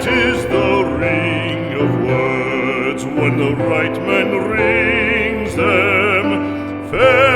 Sweet is the ring of words when the right man rings them. Fair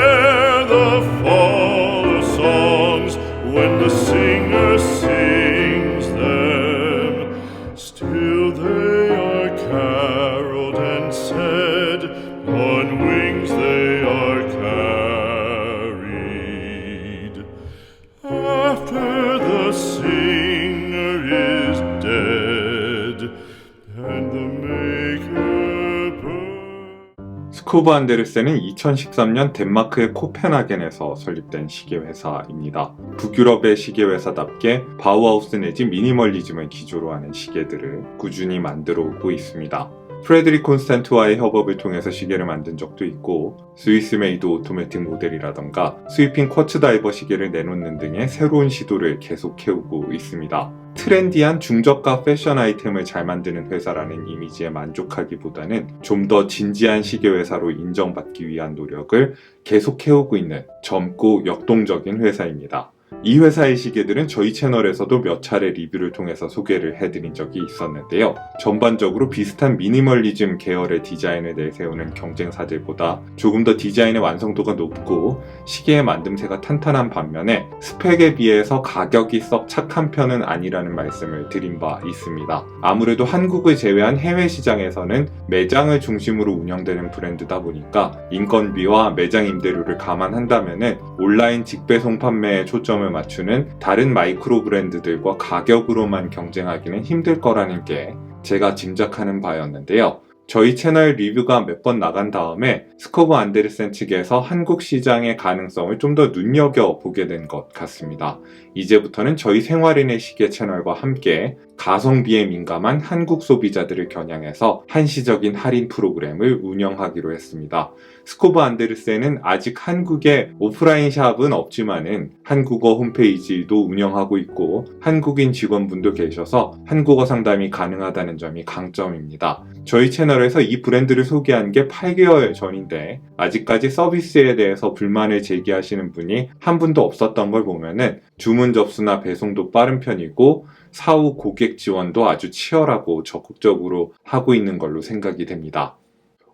스쿠브 안데르센은 2013년 덴마크의 코펜하겐에서 설립된 시계 회사입니다. 북유럽의 시계 회사답게 바우하우스 내지 미니멀리즘을 기조로 하는 시계들을 꾸준히 만들어 오고 있습니다. 프레드리 콘스탄트와의 협업을 통해서 시계를 만든 적도 있고 스위스 메이드 오토매틱 모델이라던가 스위핑 쿼츠 다이버 시계를 내놓는 등의 새로운 시도를 계속 해오고 있습니다. 트렌디한 중저가 패션 아이템을 잘 만드는 회사라는 이미지에 만족하기보다는 좀 더 진지한 시계 회사로 인정받기 위한 노력을 계속 해오고 있는 젊고 역동적인 회사입니다. 이 회사의 시계들은 저희 채널에서도 몇 차례 리뷰를 통해서 소개를 해드린 적이 있었는데요. 전반적으로 비슷한 미니멀리즘 계열의 디자인을 내세우는 경쟁사들보다 조금 더 디자인의 완성도가 높고 시계의 만듦새가 탄탄한 반면에 스펙에 비해서 가격이 썩 착한 편은 아니라는 말씀을 드린 바 있습니다. 아무래도 한국을 제외한 해외 시장에서는 매장을 중심으로 운영되는 브랜드다 보니까 인건비와 매장 임대료를 감안한다면은 온라인 직배송 판매에 초점을 맞추는 다른 마이크로 브랜드들과 가격으로만 경쟁하기는 힘들 거라는 게 제가 짐작하는 바였는데요. 저희 채널 리뷰가 몇 번 나간 다음에 스코브 안데르센 측에서 한국 시장의 가능성을 좀 더 눈여겨보게 된 것 같습니다. 이제부터는 저희 생활인의 시계 채널과 함께 가성비에 민감한 한국 소비자들을 겨냥해서 한시적인 할인 프로그램을 운영하기로 했습니다. 스코브 안데르센은 아직 한국에 오프라인 샵은 없지만은 한국어 홈페이지도 운영하고 있고 한국인 직원분도 계셔서 한국어 상담이 가능하다는 점이 강점입니다. 저희 채널에서 이 브랜드를 소개한 게 8개월 전인데 아직까지 서비스에 대해서 불만을 제기하시는 분이 한 분도 없었던 걸 보면은 주문 접수나 배송도 빠른 편이고 사후 고객 지원도 아주 치열하고 적극적으로 하고 있는 걸로 생각이 됩니다.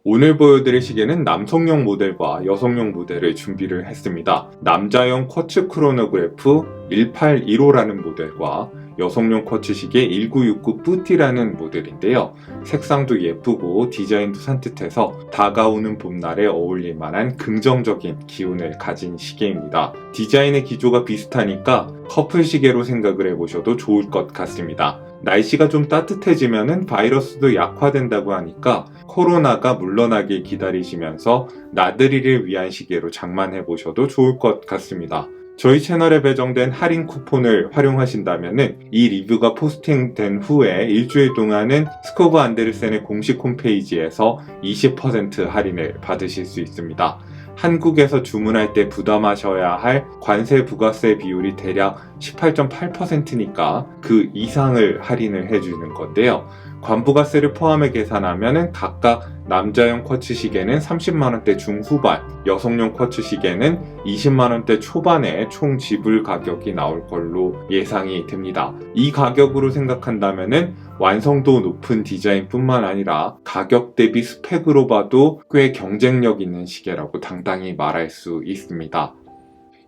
오늘 보여드릴 시계는 남성용 모델과 여성용 모델을 준비를 했습니다. 남자용 쿼츠 크로노그래프 1815라는 모델과 여성용 쿼츠 시계 1969 뿌티라는 모델인데요. 색상도 예쁘고 디자인도 산뜻해서 다가오는 봄날에 어울릴 만한 긍정적인 기운을 가진 시계입니다. 디자인의 기조가 비슷하니까 커플 시계로 생각을 해보셔도 좋을 것 같습니다. 날씨가 좀 따뜻해지면은 바이러스도 약화된다고 하니까 코로나가 물러나길 기다리시면서 나들이를 위한 시계로 장만해 보셔도 좋을 것 같습니다. 저희 채널에 배정된 할인 쿠폰을 활용하신다면 이 리뷰가 포스팅된 후에 일주일 동안은 스코브 안데르센의 공식 홈페이지에서 20% 할인을 받으실 수 있습니다. 한국에서 주문할 때 부담하셔야 할 관세 부가세 비율이 대략 18.8%니까 그 이상을 할인을 해주는 건데요. 관부가세를 포함해 계산하면 각각 남자용 쿼츠 시계는 30만원대 중후반, 여성용 쿼츠 시계는 20만원대 초반에 총 지불 가격이 나올 걸로 예상이 됩니다. 이 가격으로 생각한다면 완성도 높은 디자인뿐만 아니라 가격 대비 스펙으로 봐도 꽤 경쟁력 있는 시계라고 당당히 말할 수 있습니다.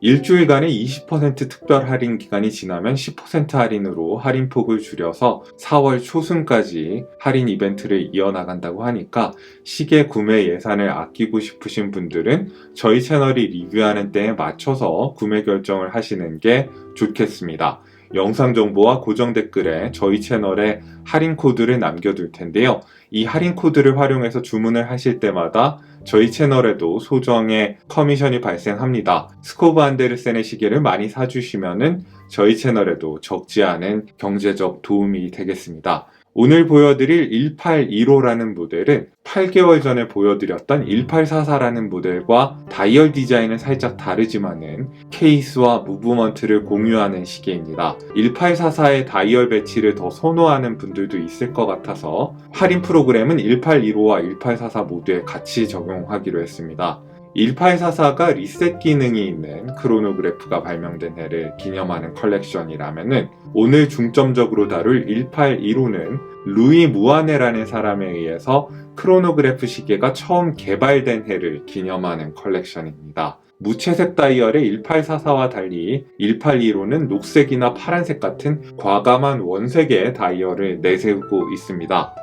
일주일간의 20% 특별 할인 기간이 지나면 10% 할인으로 할인폭을 줄여서 4월 초순까지 할인 이벤트를 이어나간다고 하니까 시계 구매 예산을 아끼고 싶으신 분들은 저희 채널이 리뷰하는 때에 맞춰서 구매 결정을 하시는 게 좋겠습니다. 영상 정보와 고정 댓글에 저희 채널에 할인 코드를 남겨둘 텐데요. 이 할인 코드를 활용해서 주문을 하실 때마다 저희 채널에도 소정의 커미션이 발생합니다. 스코브 안데르센의 시계를 많이 사주시면은 저희 채널에도 적지 않은 경제적 도움이 되겠습니다. 오늘 보여드릴 1815라는 모델은 8개월 전에 보여드렸던 1844라는 모델과 다이얼 디자인은 살짝 다르지만은 케이스와 무브먼트를 공유하는 시계입니다. 1844의 다이얼 배치를 더 선호하는 분들도 있을 것 같아서 할인 프로그램은 1815와 1844 모두에 같이 적용하기로 했습니다. 1844가 리셋 기능이 있는 크로노그래프가 발명된 해를 기념하는 컬렉션이라면은 오늘 중점적으로 다룰 1815는 루이 무아네라는 사람에 의해서 크로노그래프 시계가 처음 개발된 해를 기념하는 컬렉션입니다. 무채색 다이얼의 1844와 달리 1815는 녹색이나 파란색 같은 과감한 원색의 다이얼을 내세우고 있습니다.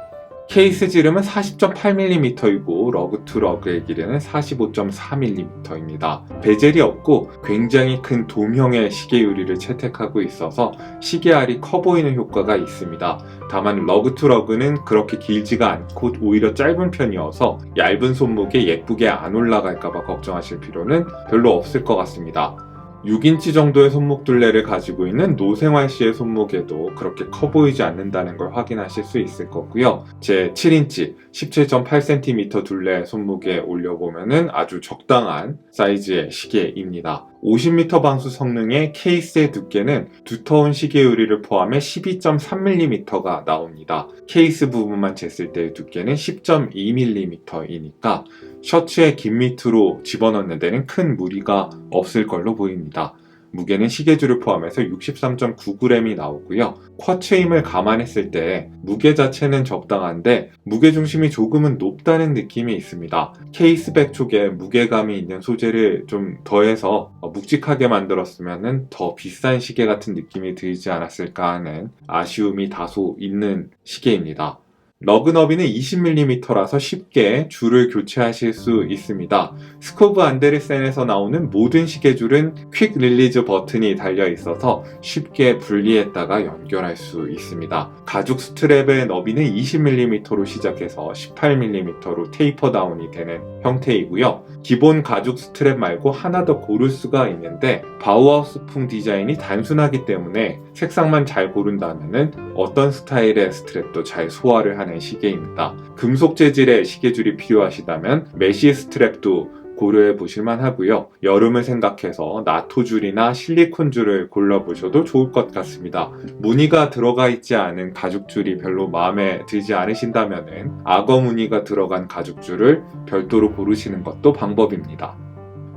케이스 지름은 40.8mm이고 러그 투 러그의 길이는 45.4mm입니다. 베젤이 없고 굉장히 큰 돔형의 시계 유리를 채택하고 있어서 시계 알이 커 보이는 효과가 있습니다. 다만 러그 투 러그는 그렇게 길지가 않고 오히려 짧은 편이어서 얇은 손목에 예쁘게 안 올라갈까봐 걱정하실 필요는 별로 없을 것 같습니다. 6인치 정도의 손목 둘레를 가지고 있는 노생활 씨의 손목에도 그렇게 커 보이지 않는다는 걸 확인하실 수 있을 거고요. 제 7인치 17.8cm 둘레 손목에 올려보면은 아주 적당한 사이즈의 시계입니다. 50m 방수 성능의 케이스의 두께는 두터운 시계 유리를 포함해 12.3mm가 나옵니다. 케이스 부분만 쟀을 때의 두께는 10.2mm이니까 셔츠의 긴 밑으로 집어넣는 데는 큰 무리가 없을 걸로 보입니다. 무게는 시계줄을 포함해서 63.9g이 나오고요. 쿼츠 힘을 감안했을 때 무게 자체는 적당한데 무게 중심이 조금은 높다는 느낌이 있습니다. 케이스백 쪽에 무게감이 있는 소재를 좀 더해서 묵직하게 만들었으면 더 비싼 시계 같은 느낌이 들지 않았을까 하는 아쉬움이 다소 있는 시계입니다. 러그너비는 20mm라서 쉽게 줄을 교체하실 수 있습니다. 스코브 안데르센에서 나오는 모든 시계줄은 퀵 릴리즈 버튼이 달려 있어서 쉽게 분리했다가 연결할 수 있습니다. 가죽 스트랩의 너비는 20mm로 시작해서 18mm로 테이퍼 다운이 되는 형태이고요. 기본 가죽 스트랩 말고 하나 더 고를 수가 있는데 바우하우스풍 디자인이 단순하기 때문에 색상만 잘 고른다면 어떤 스타일의 스트랩도 잘 소화를 하는 시계입니다. 금속 재질의 시계줄이 필요하시다면 메시 스트랩도 고려해 보실만 하고요. 여름을 생각해서 나토 줄이나 실리콘 줄을 골라보셔도 좋을 것 같습니다. 무늬가 들어가 있지 않은 가죽줄이 별로 마음에 들지 않으신다면 악어 무늬가 들어간 가죽줄을 별도로 고르시는 것도 방법입니다.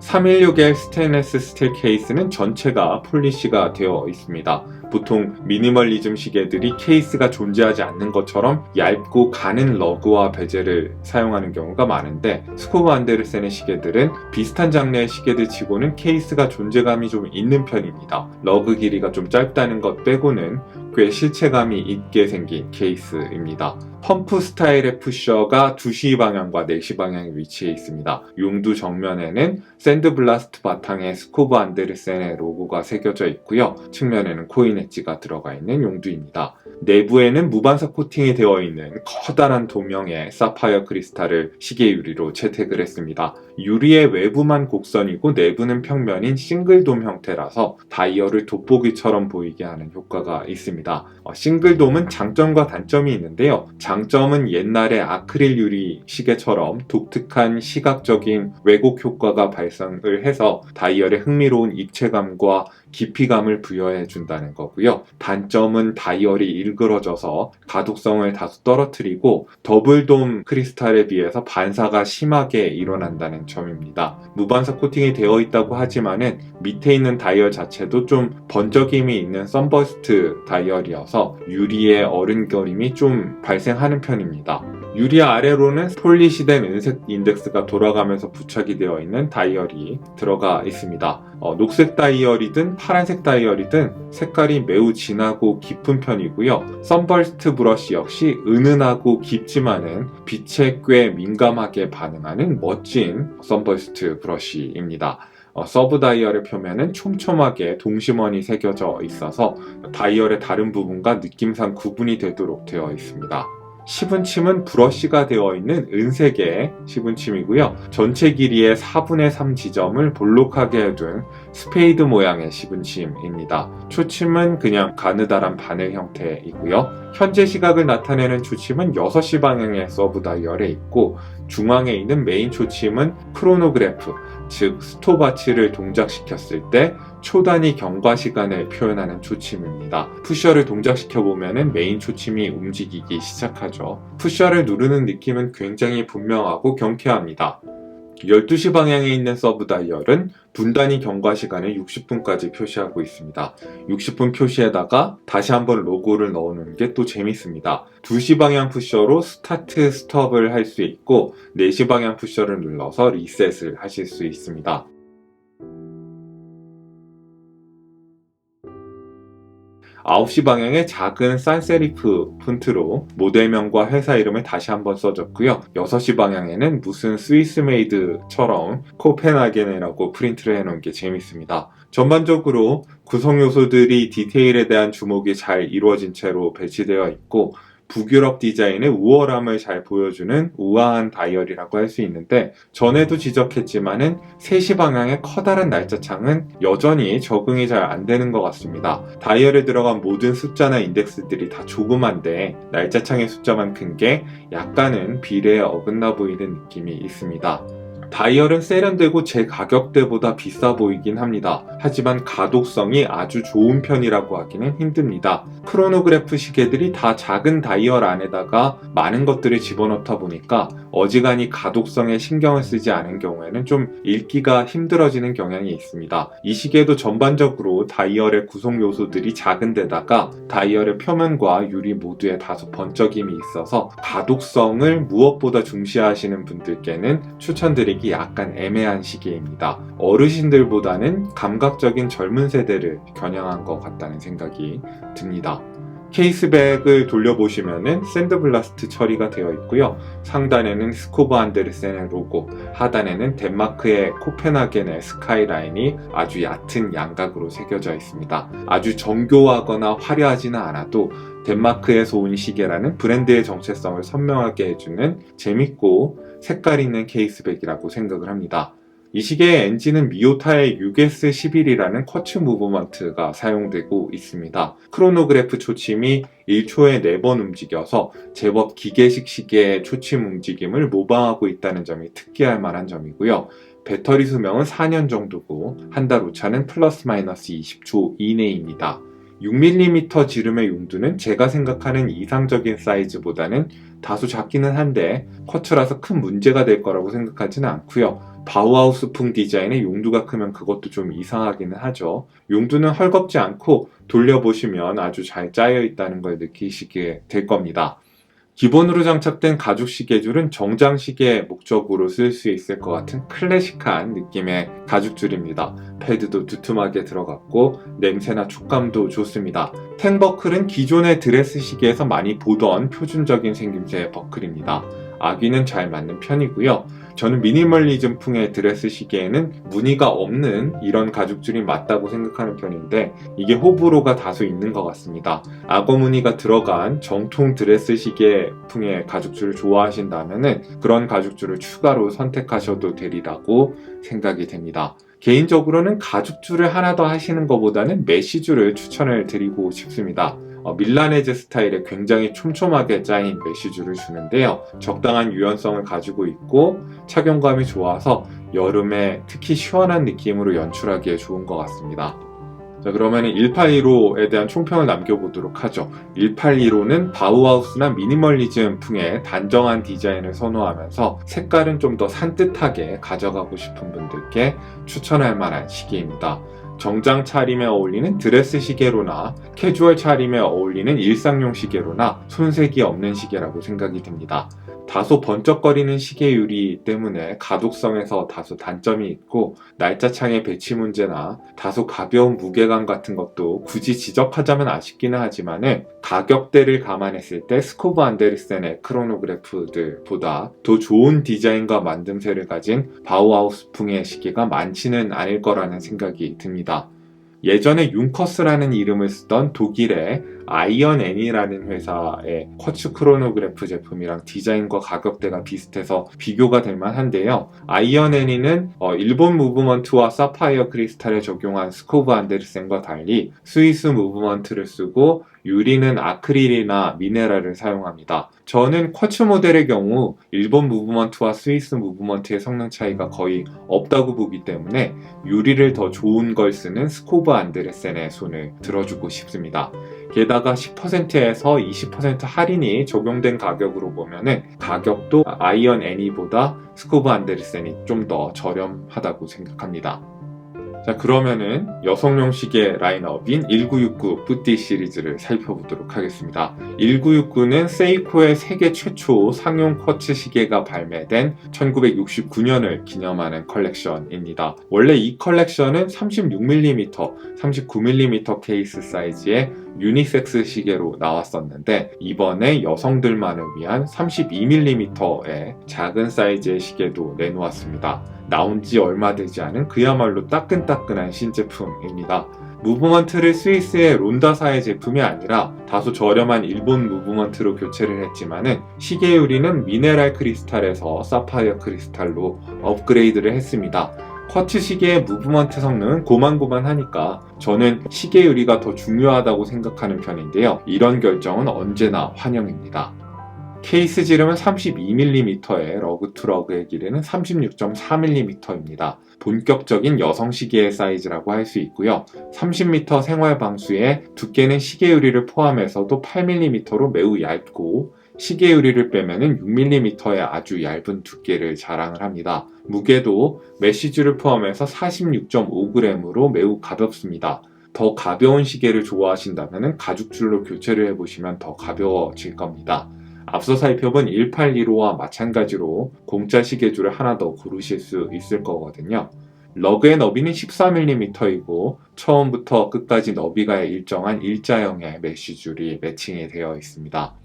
316L 스테인레스 스틸 케이스는 전체가 폴리시가 되어 있습니다. 보통 미니멀리즘 시계들이 케이스가 존재하지 않는 것처럼 얇고 가는 러그와 베젤을 사용하는 경우가 많은데 스코브 안데르센의 시계들은 비슷한 장르의 시계들 치고는 케이스가 존재감이 좀 있는 편입니다. 러그 길이가 좀 짧다는 것 빼고는 꽤 실체감이 있게 생긴 케이스입니다. 펌프 스타일의 푸셔가 2시 방향과 4시 방향에 위치해 있습니다. 용두 정면에는 샌드블라스트 바탕에 스코브 안데르센의 로고가 새겨져 있고요. 측면에는 코인 엣지가 들어가 있는 용두입니다. 내부에는 무반사 코팅이 되어 있는 커다란 도명의 사파이어 크리스탈을 시계 유리로 채택을 했습니다. 유리의 외부만 곡선이고 내부는 평면인 싱글돔 형태라서 다이얼을 돋보기처럼 보이게 하는 효과가 있습니다. 어, 싱글돔은 장점과 단점이 있는데요. 장 점은 옛날의 아크릴 유리 시계처럼 독특한 시각적인 왜곡 효과가 발생을 해서 다이얼에 흥미로운 입체감과 깊이감을 부여해 준다는 거고요. 단점은 다이얼이 일그러져서 가독성을 다소 떨어뜨리고 더블돔 크리스탈에 비해서 반사가 심하게 일어난다는 점입니다. 무반사 코팅이 되어 있다고 하지만은 밑에 있는 다이얼 자체도 좀 번쩍임이 있는 썬버스트 다이얼이어서 유리의 어른거림이 좀 발생하는 편입니다. 유리 아래로는 폴리시된 은색 인덱스가 돌아가면서 부착이 되어 있는 다이얼이 들어가 있습니다. 어, 녹색 다이얼이든 파란색 다이얼이든 색깔이 매우 진하고 깊은 편이고요. 썬버스트 브러쉬 역시 은은하고 깊지만은 빛에 꽤 민감하게 반응하는 멋진 썬버스트 브러쉬입니다. 어, 서브 다이얼의 표면은 촘촘하게 동심원이 새겨져 있어서 다이얼의 다른 부분과 느낌상 구분이 되도록 되어 있습니다. 시분침은 브러쉬가 되어 있는 은색의 시분침이고요. 전체 길이의 4분의 3 지점을 볼록하게 해둔 스페이드 모양의 시분침입니다. 초침은 그냥 가느다란 바늘 형태이고요. 현재 시각을 나타내는 초침은 6시 방향의 서브 다이얼에 있고 중앙에 있는 메인 초침은 크로노그래프, 즉 스톱와치를 동작시켰을 때 초단위 경과 시간을 표현하는 초침입니다. 푸셔를 동작시켜 보면 메인 초침이 움직이기 시작하죠. 푸셔를 누르는 느낌은 굉장히 분명하고 경쾌합니다. 12시 방향에 있는 서브 다이얼은 분단위 경과 시간을 60분까지 표시하고 있습니다. 60분 표시에다가 다시 한번 로고를 넣어놓는 게또 재밌습니다. 2시 방향 푸셔로 스타트 스톱을 할 수 있고 4시 방향 푸셔를 눌러서 리셋을 하실 수 있습니다. 9시 방향에 작은 산세리프 폰트로 모델명과 회사 이름을 다시 한번 써줬고요. 6시 방향에는 무슨 스위스 메이드처럼 코펜하겐이라고 프린트를 해놓은 게 재밌습니다. 전반적으로 구성 요소들이 디테일에 대한 주목이 잘 이루어진 채로 배치되어 있고 북유럽 디자인의 우월함을 잘 보여주는 우아한 다이얼이라고 할 수 있는데 전에도 지적했지만은 3시 방향의 커다란 날짜창은 여전히 적응이 잘 안 되는 것 같습니다. 다이얼에 들어간 모든 숫자나 인덱스들이 다 조그만데 날짜창의 숫자만 큰 게 약간은 비례에 어긋나 보이는 느낌이 있습니다. 다이얼은 세련되고 제 가격대보다 비싸 보이긴 합니다. 하지만 가독성이 아주 좋은 편이라고 하기는 힘듭니다. 크로노그래프 시계들이 다 작은 다이얼 안에다가 많은 것들을 집어넣다 보니까 어지간히 가독성에 신경을 쓰지 않은 경우에는 좀 읽기가 힘들어지는 경향이 있습니다. 이 시계도 전반적으로 다이얼의 구성 요소들이 작은 데다가 다이얼의 표면과 유리 모두에 다소 번쩍임이 있어서 가독성을 무엇보다 중시하시는 분들께는 추천드리기 약간 애매한 시계입니다. 어르신들보다는 감각적인 젊은 세대를 겨냥한 것 같다는 생각이 듭니다. 케이스백을 돌려보시면은 샌드블라스트 처리가 되어 있고요. 상단에는 스코브 안데르센의 로고, 하단에는 덴마크의 코펜하겐의 스카이라인이 아주 얕은 양각으로 새겨져 있습니다. 아주 정교하거나 화려하지는 않아도 덴마크에서 온 시계라는 브랜드의 정체성을 선명하게 해주는 재밌고 색깔 있는 케이스백이라고 생각을 합니다. 이 시계의 엔진은 미오타의 6S11이라는 쿼츠 무브먼트가 사용되고 있습니다. 크로노그래프 초침이 1초에 4번 움직여서 제법 기계식 시계의 초침 움직임을 모방하고 있다는 점이 특기할 만한 점이고요. 배터리 수명은 4년 정도고 한 달 오차는 플러스 마이너스 20초 이내입니다. 6mm 지름의 용두는 제가 생각하는 이상적인 사이즈보다는 다소 작기는 한데 쿼츠라서 큰 문제가 될 거라고 생각하지는 않고요. 바우하우스풍 디자인의 용두가 크면 그것도 좀 이상하기는 하죠. 용두는 헐겁지 않고 돌려보시면 아주 잘 짜여 있다는 걸 느끼시게 될 겁니다. 기본으로 장착된 가죽 시계줄은 정장 시계 목적으로 쓸 수 있을 것 같은 클래식한 느낌의 가죽줄입니다. 패드도 두툼하게 들어갔고 냄새나 촉감도 좋습니다. 탱버클은 기존의 드레스 시계에서 많이 보던 표준적인 생김새의 버클입니다. 아귀는 잘 맞는 편이고요. 저는 미니멀리즘 풍의 드레스 시계에는 무늬가 없는 이런 가죽줄이 맞다고 생각하는 편인데 이게 호불호가 다소 있는 것 같습니다. 악어 무늬가 들어간 정통 드레스 시계 풍의 가죽줄을 좋아하신다면 그런 가죽줄을 추가로 선택하셔도 되리라고 생각이 됩니다. 개인적으로는 가죽줄을 하나 더 하시는 것보다는 메쉬줄을 추천을 드리고 싶습니다. 어, 밀라네즈 스타일의 굉장히 촘촘하게 짜인 메쉬줄을 주는데요. 적당한 유연성을 가지고 있고 착용감이 좋아서 여름에 특히 시원한 느낌으로 연출하기에 좋은 것 같습니다. 자, 그러면 1815에 대한 총평을 남겨보도록 하죠. 1815는 바우하우스나 미니멀리즘 풍의 단정한 디자인을 선호하면서 색깔은 좀 더 산뜻하게 가져가고 싶은 분들께 추천할 만한 시계입니다. 정장 차림에 어울리는 드레스 시계로나 캐주얼 차림에 어울리는 일상용 시계로나 손색이 없는 시계라고 생각이 듭니다. 다소 번쩍거리는 시계유리 때문에 가독성에서 다소 단점이 있고 날짜창의 배치 문제나 다소 가벼운 무게감 같은 것도 굳이 지적하자면 아쉽기는 하지만은 가격대를 감안했을 때 스코브 안데르센의 크로노그래프들보다 더 좋은 디자인과 만듦새를 가진 바우하우스풍의 시계가 많지는 않을 거라는 생각이 듭니다. 예전에 융커스라는 이름을 쓰던 독일의 아이언 애니라는 회사의 쿼츠 크로노그래프 제품이랑 디자인과 가격대가 비슷해서 비교가 될 만한데요. 아이언 애니는 어, 일본 무브먼트와 사파이어 크리스탈에 적용한 스코브 안데르센과 달리 스위스 무브먼트를 쓰고 유리는 아크릴이나 미네랄을 사용합니다. 저는 쿼츠 모델의 경우 일본 무브먼트와 스위스 무브먼트의 성능 차이가 거의 없다고 보기 때문에 유리를 더 좋은 걸 쓰는 스코브 안데르센의 손을 들어주고 싶습니다. 게다가 게다가 10%에서 20% 할인이 적용된 가격으로 보면은 가격도 아이언 애니보다 스쿠브 안데르센이 좀 더 저렴하다고 생각합니다. 자, 그러면은 여성용 시계 라인업인 1969 뿌띠 시리즈를 살펴보도록 하겠습니다. 1969는 세이코의 세계 최초 상용 쿼츠 시계가 발매된 1969년을 기념하는 컬렉션입니다. 원래 이 컬렉션은 36mm, 39mm 케이스 사이즈의 유니섹스 시계로 나왔었는데 이번에 여성들만을 위한 32mm의 작은 사이즈의 시계도 내놓았습니다. 나온 지 얼마 되지 않은 그야말로 따끈따끈한 신제품입니다. 무브먼트를 스위스의 론다사의 제품이 아니라 다소 저렴한 일본 무브먼트로 교체를 했지만은 시계 유리는 미네랄 크리스탈에서 사파이어 크리스탈로 업그레이드를 했습니다. 쿼츠 시계의 무브먼트 성능은 고만고만하니까 저는 시계 유리가 더 중요하다고 생각하는 편인데요. 이런 결정은 언제나 환영입니다. 케이스 지름은 32mm에 러그 투 러그의 길이는 36.4mm입니다. 본격적인 여성 시계의 사이즈라고 할 수 있고요. 30m 생활 방수에 두께는 시계 유리를 포함해서도 8mm로 매우 얇고 시계 유리를 빼면은 6mm의 아주 얇은 두께를 자랑을 합니다. 무게도 메시주를 포함해서 46.5g으로 매우 가볍습니다. 더 가벼운 시계를 좋아하신다면 가죽줄로 교체를 해보시면 더 가벼워질 겁니다. 앞서 살펴본 1815와 마찬가지로 공짜 시계줄을 하나 더 고르실 수 있을 거거든요. 러그의 너비는 14mm이고 처음부터 끝까지 너비가 일정한 일자형의 메쉬줄이 매칭이 되어 있습니다.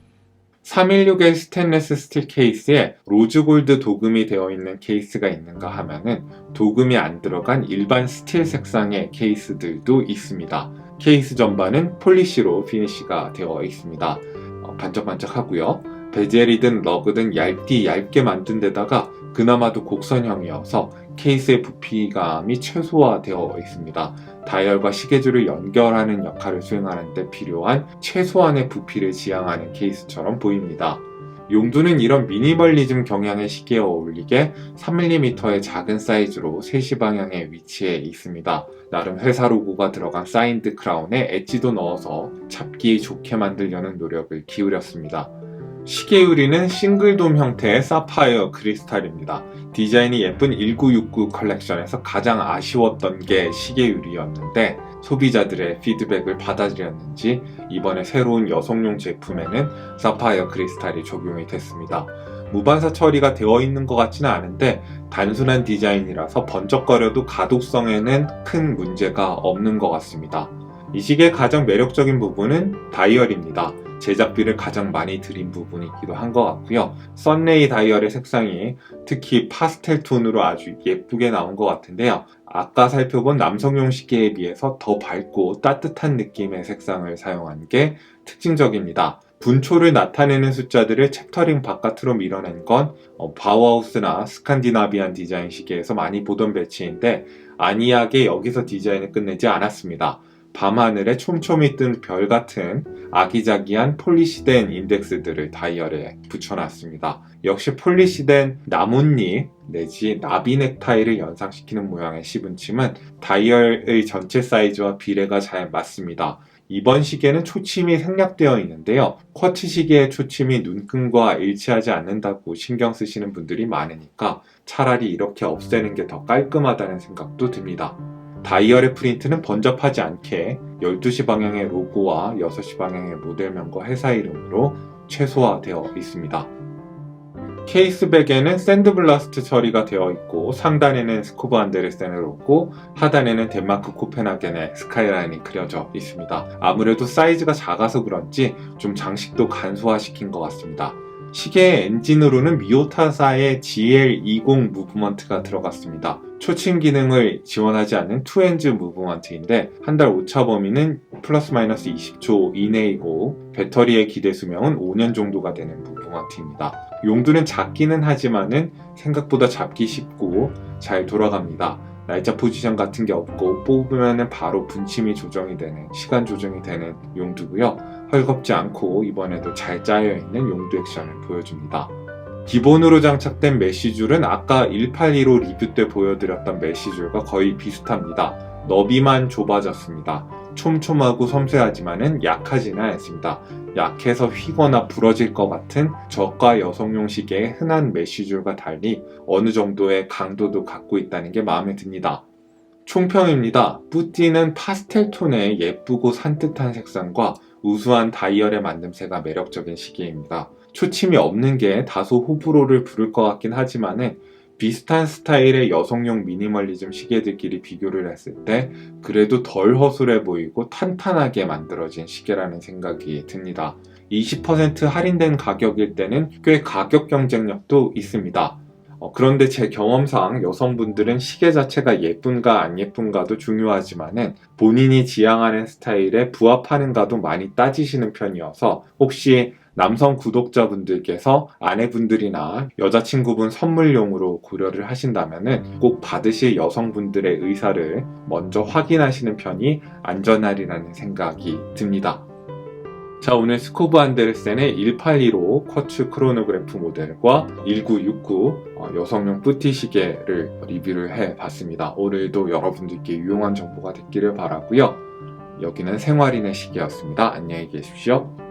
316의 스테인레스 스틸 케이스에 로즈골드 도금이 되어 있는 케이스가 있는가 하면은 도금이 안 들어간 일반 스틸 색상의 케이스들도 있습니다. 케이스 전반은 폴리시로 피니시가 되어 있습니다. 어, 반짝반짝하고요. 베젤이든 러그든 얇디 얇게 만든 데다가 그나마도 곡선형이어서 케이스의 부피감이 최소화되어 있습니다. 다이얼과 시계줄을 연결하는 역할을 수행하는 데 필요한 최소한의 부피를 지향하는 케이스처럼 보입니다. 용두는 이런 미니멀리즘 경향의 시계에 어울리게 3mm의 작은 사이즈로 3시 방향에 위치해 있습니다. 나름 회사 로고가 들어간 사인드 크라운에 엣지도 넣어서 잡기 좋게 만들려는 노력을 기울였습니다. 시계 유리는 싱글돔 형태의 사파이어 크리스탈입니다. 디자인이 예쁜 1969 컬렉션에서 가장 아쉬웠던 게 시계 유리였는데 소비자들의 피드백을 받아들였는지 이번에 새로운 여성용 제품에는 사파이어 크리스탈이 적용이 됐습니다. 무반사 처리가 되어 있는 것 같지는 않은데 단순한 디자인이라서 번쩍거려도 가독성에는 큰 문제가 없는 것 같습니다. 이 시계의 가장 매력적인 부분은 다이얼입니다. 제작비를 가장 많이 들인 부분이기도 한 것 같고요. 썬레이 다이얼의 색상이 특히 파스텔 톤으로 아주 예쁘게 나온 것 같은데요. 아까 살펴본 남성용 시계에 비해서 더 밝고 따뜻한 느낌의 색상을 사용한 게 특징적입니다. 분초를 나타내는 숫자들을 챕터링 바깥으로 밀어낸 건 어, 바우하우스나 스칸디나비안 디자인 시계에서 많이 보던 배치인데 아니하게 여기서 디자인을 끝내지 않았습니다. 밤하늘에 촘촘히 뜬 별 같은 아기자기한 폴리시된 인덱스들을 다이얼에 붙여놨습니다. 역시 폴리시된 나뭇잎 내지 나비 넥타이를 연상시키는 모양의 시분침은 다이얼의 전체 사이즈와 비례가 잘 맞습니다. 이번 시계는 초침이 생략되어 있는데요. 쿼츠 시계의 초침이 눈금과 일치하지 않는다고 신경 쓰시는 분들이 많으니까 차라리 이렇게 없애는 게 더 깔끔하다는 생각도 듭니다. 다이얼의 프린트는 번잡하지 않게 12시 방향의 로고와 6시 방향의 모델명과 회사 이름으로 최소화되어 있습니다. 케이스백에는 샌드블라스트 처리가 되어 있고 상단에는 스쿠브 안데르센을 로고 하단에는 덴마크 코펜하겐의 스카이라인이 그려져 있습니다. 아무래도 사이즈가 작아서 그런지 좀 장식도 간소화시킨 것 같습니다. 시계의 엔진으로는 미오타사의 GL20 무브먼트가 들어갔습니다. 초침 기능을 지원하지 않는 투엔즈 무브먼트인데 한 달 오차 범위는 플러스 마이너스 20초 이내이고 배터리의 기대 수명은 5년 정도가 되는 무브먼트입니다. 용두는 작기는 하지만은 생각보다 잡기 쉽고 잘 돌아갑니다. 날짜 포지션 같은 게 없고 뽑으면 바로 분침이 조정이 되는 시간 조정이 되는 용두고요. 헐겁지 않고 이번에도 잘 짜여 있는 용두 액션을 보여줍니다. 기본으로 장착된 메쉬줄은 아까 1815 리뷰 때 보여드렸던 메쉬줄과 거의 비슷합니다. 너비만 좁아졌습니다. 촘촘하고 섬세하지만은 약하지는 않습니다. 약해서 휘거나 부러질 것 같은 저가 여성용 시계의 흔한 메쉬줄과 달리 어느 정도의 강도도 갖고 있다는 게 마음에 듭니다. 총평입니다. 뿌띠는 파스텔 톤의 예쁘고 산뜻한 색상과 우수한 다이얼의 만듦새가 매력적인 시계입니다. 초침이 없는 게 다소 호불호를 부를 것 같긴 하지만은 비슷한 스타일의 여성용 미니멀리즘 시계들끼리 비교를 했을 때 그래도 덜 허술해 보이고 탄탄하게 만들어진 시계라는 생각이 듭니다. 20% 할인된 가격일 때는 꽤 가격 경쟁력도 있습니다. 어, 그런데 제 경험상 여성분들은 시계 자체가 예쁜가 안 예쁜가도 중요하지만은 본인이 지향하는 스타일에 부합하는가도 많이 따지시는 편이어서 혹시 남성 구독자분들께서 아내분들이나 여자친구분 선물용으로 고려를 하신다면은 꼭 받으실 여성분들의 의사를 먼저 확인하시는 편이 안전하리라는 생각이 듭니다. 자, 오늘 스코브 안데르센의 1815 쿼츠 크로노그래프 모델과 1969 어, 여성용 뿌티 시계를 리뷰를 해 봤습니다. 오늘도 여러분들께 유용한 정보가 됐기를 바라고요. 여기는 생활인의 시계였습니다. 안녕히 계십시오.